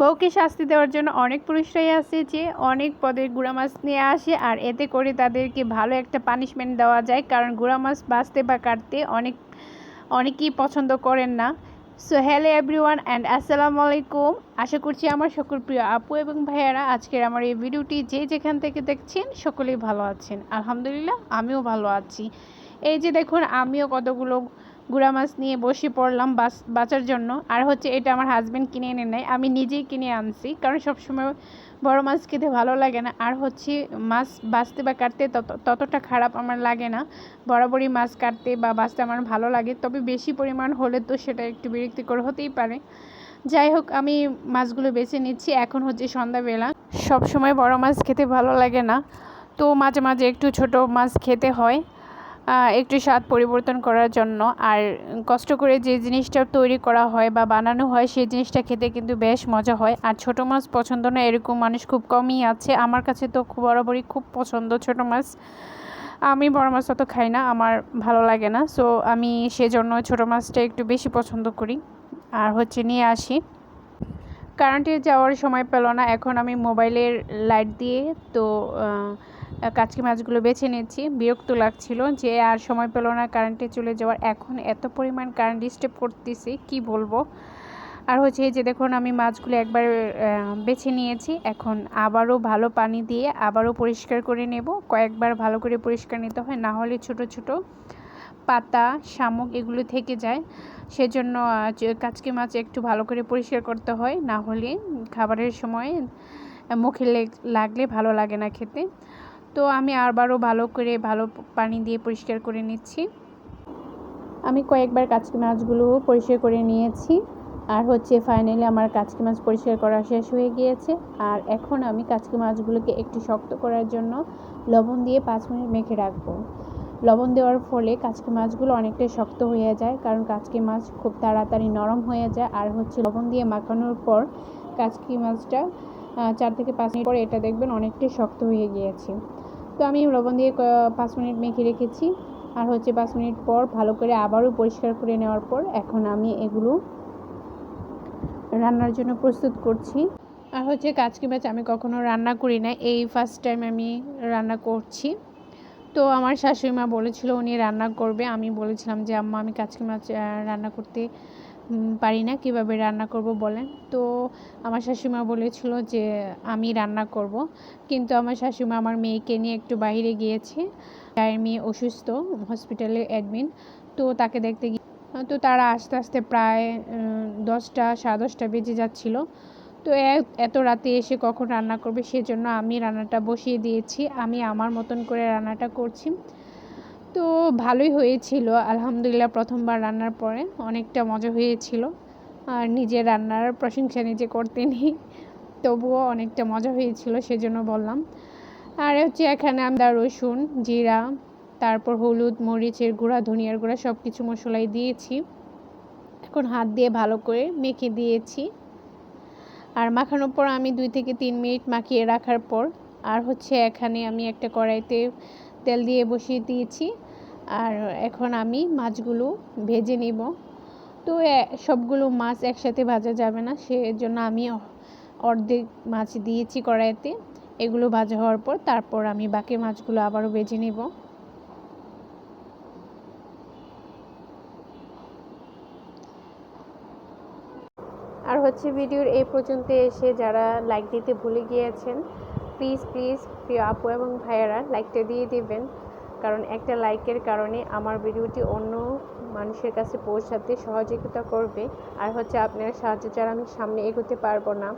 বউকে শাস্তি দেওয়ার জন্য অনেক পুরুষরাই আছে যে অনেক পদের গুঁড়া মাছ নিয়ে আসে, আর এতে করে তাদেরকে ভালো একটা পানিশমেন্ট দেওয়া যায়, কারণ গুঁড়া মাছ বাঁচতে বা কাটতে অনেক, অনেকেই পছন্দ করেন না। সো হ্যালো এভরিওয়ান অ্যান্ড আসসালামু আলাইকুম। আশা করছি আমার সকল প্রিয় আপু এবং ভাইয়ারা আজকের আমার এই ভিডিওটি যে যেখান থেকে দেখছেন সকলেই ভালো আছেন। আলহামদুলিল্লাহ, আমিও ভালো আছি। এই যে দেখুন, আমিও কতগুলো গুঁড়া মাছ নিয়ে বসে পড়লাম বাস, বাঁচার জন্য। আর হচ্ছে এটা আমার হাজব্যান্ড কিনে এনে নেয়। আমি নিজেই কিনে আনছি, কারণ সবসময় বড় মাছ খেতে ভালো লাগে না। আর হচ্ছে মাছ বাঁচতে বা কাটতে তত, ততটা খারাপ আমার লাগে না। বরাবরই মাছ কাটতে বা বাঁচতে আমার ভালো লাগে। তবে বেশি পরিমাণ হলে তো সেটা একটু বিরক্তিকর হতেই পারে। যাই হোক, আমি মাছগুলো বেছে নিচ্ছি। এখন হচ্ছে সন্ধ্যাবেলা। সব সময় বড় মাছ খেতে ভালো লাগে না। তো মাঝে মাঝে একটু ছোট মাছ খেতে হয়। একটু স্বাদ পরিবর্তন করার জন্য। আর কষ্ট করে যে জিনিসটা তৈরি করা হয় বা বানানো হয়, সেই জিনিসটা খেতে কিন্তু বেশ মজা হয়। আর ছোটো মাছ পছন্দ না, এরকম মানুষ খুব কমই আছে। আমার কাছে তো খুব বরাবরই খুব পছন্দ ছোটো মাছ। আমি বড় মাছ অত খাই না, আমার ভালো লাগে না। সো আমি সেজন্য ছোটো মাছটা একটু বেশি পছন্দ করি। আর হচ্ছে নিয়ে আসি। কারেন্টে যাওয়ার সময় পেল না, এখন আমি মোবাইলের লাইট দিয়ে তো কাচকি মাছগুলো বেছে নিচ্ছি বিরক্ত লাগছিল যে আর সময় পেল না কারেন্টে চলে যাওয়ার। এখন এত পরিমাণ কারেন্ট ডিস্টার্ব করতেছি, কি বলব? আর হচ্ছে এই যে দেখুন, আমি মাছগুলো একবার বেছে নিয়েছি। এখন আবারও ভালো পানি দিয়ে আবারও পরিষ্কার করে নেব। কয়েকবার ভালো করে পরিষ্কার নিতে হয়, না হলে ছোট ছোট পাতা, শামুক এগুলো থেকে যায়। সেজন্য কাচকি মাছ একটু ভালো করে পরিষ্কার করতে হয়, না হলে খাবারের সময় মুখে লাগলে ভালো লাগে না খেতে। তো আমি আবারও ভালো করে, ভালো পানি দিয়ে পরিষ্কার করে নিচ্ছি। আমি কয়েকবার কাচকি মাছগুলো পরিষ্কার করে নিয়েছি। আর হচ্ছে ফাইনালি আমার কাচকি মাছ পরিষ্কার করা শেষ হয়ে গিয়েছে। আর এখন আমি কাচকি মাছগুলোকে একটু শক্ত করার জন্য লবণ দিয়ে পাঁচ মিনিট মেখে রাখব। লবণ দেওয়ার ফলে কাচকি মাছগুলো অনেকটাই শক্ত হয়ে যায়, কারণ কাচকি মাছ খুব তাড়াতাড়ি নরম হয়ে যায়। আর হচ্ছে লবণ দিয়ে মাখানোর পর কাচকি মাছটা চার থেকে পাঁচ মিনিট পরে এটা দেখবেন অনেকটাই শক্ত হয়ে গিয়েছে। তো আমি লবণ দিয়ে পাঁচ মিনিট মেখে রেখেছি। আর হচ্ছে পাঁচ মিনিট পর ভালো করে আবারও পরিষ্কার করে নেওয়ার পর এখন আমি এগুলো রান্নার জন্য প্রস্তুত করছি। আর হচ্ছে কাচকি মাছ আমি কখনো রান্না করি না, এই ফার্স্ট টাইম আমি রান্না করছি। তো আমার শাশুড়ি মা বলেছিল উনি রান্না করবে, আমি বলেছিলাম যে, আম্মা, আমি কাচকি মাছ রান্না করতে পারি না কীভাবে রান্না করব বলেন। তো আমার শাশুড়িমা বলেছিল যে, আমি রান্না করব। কিন্তু আমার শাশুড়িমা আমার মেয়েকে নিয়ে একটু বাইরে গিয়েছে। তার মেয়ে অসুস্থ, হসপিটালে অ্যাডমিন। তো তাকে দেখতে গিয়ে, তো তারা আস্তে আস্তে প্রায় দশটা, সাড়ে দশটা বেজে যাচ্ছিল। তো এত রাতে এসে কখন রান্না করবে, সেজন্য আমি রান্নাটা বসিয়ে দিয়েছি। আমি আমার মতন করে রান্নাটা করছি। তো ভালোই হয়েছিল। আলহামদুলিল্লাহ প্রথমবার রান্নার পরে অনেকটা মজা হয়েছিল। আর নিজের রান্নার প্রশংসা নিজে করতে নিই, তবুও অনেকটা মজা হয়েছিল সেজন্য বললাম। আর হচ্ছে এখানে আমরা রসুন, জিরা, তারপর হলুদ, মরিচের গুঁড়া, ধনিয়ার গুঁড়া সব কিছু মশলাই দিয়েছি। এখন হাত দিয়ে ভালো করে মেখে দিয়েছি। আর মাখানোর পর আমি দুই থেকে তিন মিনিট মাখিয়ে রাখার পর, আর হচ্ছে এখানে আমি একটা কড়াইতে তেল দিয়ে বসিয়ে দিয়েছি। আর এখন আমি মাছগুলো ভেজে নিব। তো সবগুলো মাছ একসাথে ভাজা যাবে না, সেজন্য আমি অর্ধেক মাছ দিয়েছি কড়াইতে। এগুলো ভাজা হওয়ার পর তারপর আমি বাকি মাছগুলো আবারও ভেজে নেব। আর হচ্ছে ভিডিওর এই পর্যন্ত এসে যারা লাইক দিতে ভুলে গিয়েছেন প্লিজ প্লিজ প্রিয় আপু এবং ভাইয়েরা লাইকটা দিয়ে দিবেন কারণ একটা লাইকের কারণে আমার ভিডিওটি অন্য মানুষের কাছে পৌঁছাতে সহযোগিতা করবে। আর হচ্ছে আপনার সাহায্য ছাড়া আমি সামনে এগোতে পারব না।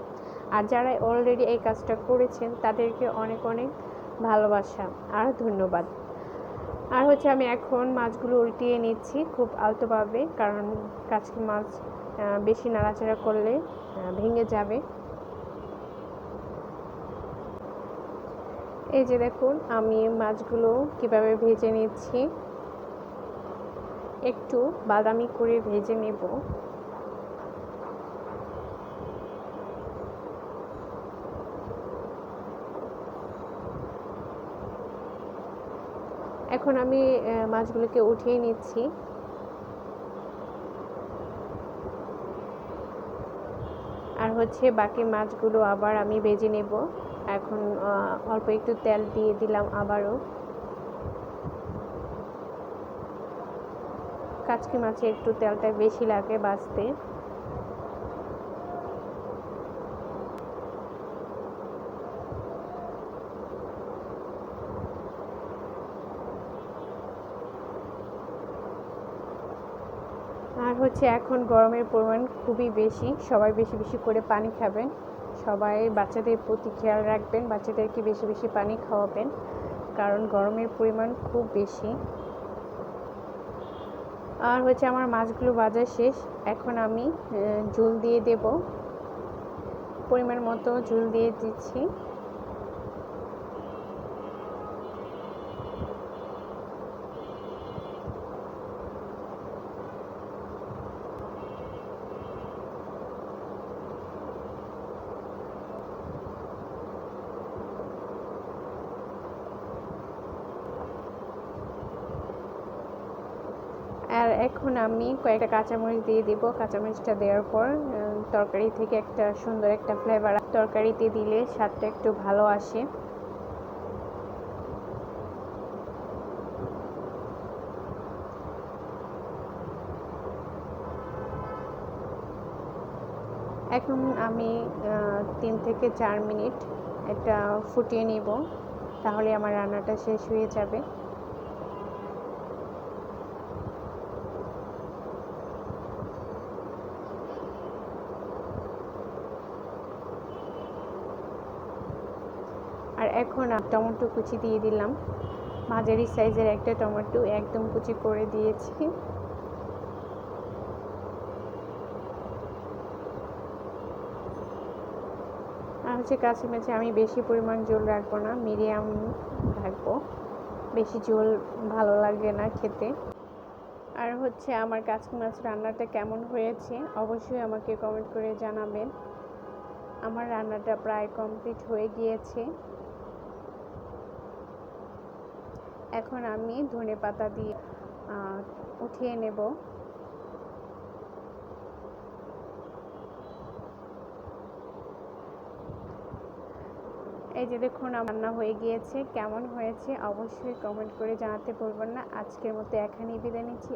আর যারা অলরেডি এই কাজটা করেছেন, তাদেরকে অনেক অনেক ভালোবাসা আর ধন্যবাদ। আর হচ্ছে আমি এখন মাছগুলো উল্টিয়ে নিচ্ছি খুব আলতোভাবে, কারণ কাছকি মাছ বেশি নাড়াচাড়া করলে ভেঙে যাবে। এই যে দেখুন, আমি মাছগুলো কীভাবে ভেজে নিচ্ছি। একটু বাদামি করে ভেজে নেব। এখন আমি মাছগুলোকে উঠিয়ে নিচ্ছি। হচ্ছে বাকি মাছগুলো আবার আমি ভেজে নেব। এখন অল্প একটু তেল দিয়ে দিলাম আবারও। কাচকি মাছে একটু তেলটা বেশি লাগে বাছতে আর হচ্ছে এখন গরমের পরিমাণ খুবই বেশি। সবাই বেশি বেশি করে পানি খাবেন। সবাই বাচ্চাদের প্রতি খেয়াল রাখবেন, বাচ্চাদেরকে বেশি বেশি পানি খাওয়াবেন, কারণ গরমের পরিমাণ খুব বেশি। আর হচ্ছে আমার মাছগুলো ভাজা শেষ। এখন আমি ঝোল দিয়ে দেব। পরিমাণ মতো ঝোল দিয়ে দিচ্ছি আর এখন আমি কয়েকটা কাঁচামরিচ দিয়ে দিব। কাঁচামরিচটা দেওয়ার পর তরকারি থেকে একটা সুন্দর একটা ফ্লেভার তরকারিতে দিলে স্বাদটা একটু ভালো আসে। এখন আমি তিন থেকে চার মিনিট এটা ফুটিয়ে নিব। তাহলে আমার রান্নাটা শেষ হয়ে যাবে। এখন টমেটো কুচি দিয়ে দিলাম। মাঝারি সাইজের একটা টমেটো একদম কুচি করে দিয়েছি। আর হচ্ছে কাছে মাছে আমি বেশি পরিমাণ জল রাখব না, মিডিয়াম রাখব। বেশি ঝোল ভালো লাগে না খেতে। আর হচ্ছে আমার কাচকি মাছ রান্নাটা কেমন হয়েছে অবশ্যই আমাকে কমেন্ট করে জানাবেন। আমার রান্নাটা প্রায় কমপ্লিট হয়ে গিয়েছে। এখন আমি ধনে পাতা দিয়ে উঠিয়ে নেব। এই যে দেখুন রান্না হয়ে গিয়েছে। কেমন হয়েছে অবশ্যই কমেন্ট করে জানাতে ভুলবেন না। আজকের মতো এখানেই বিদায় নিচ্ছি।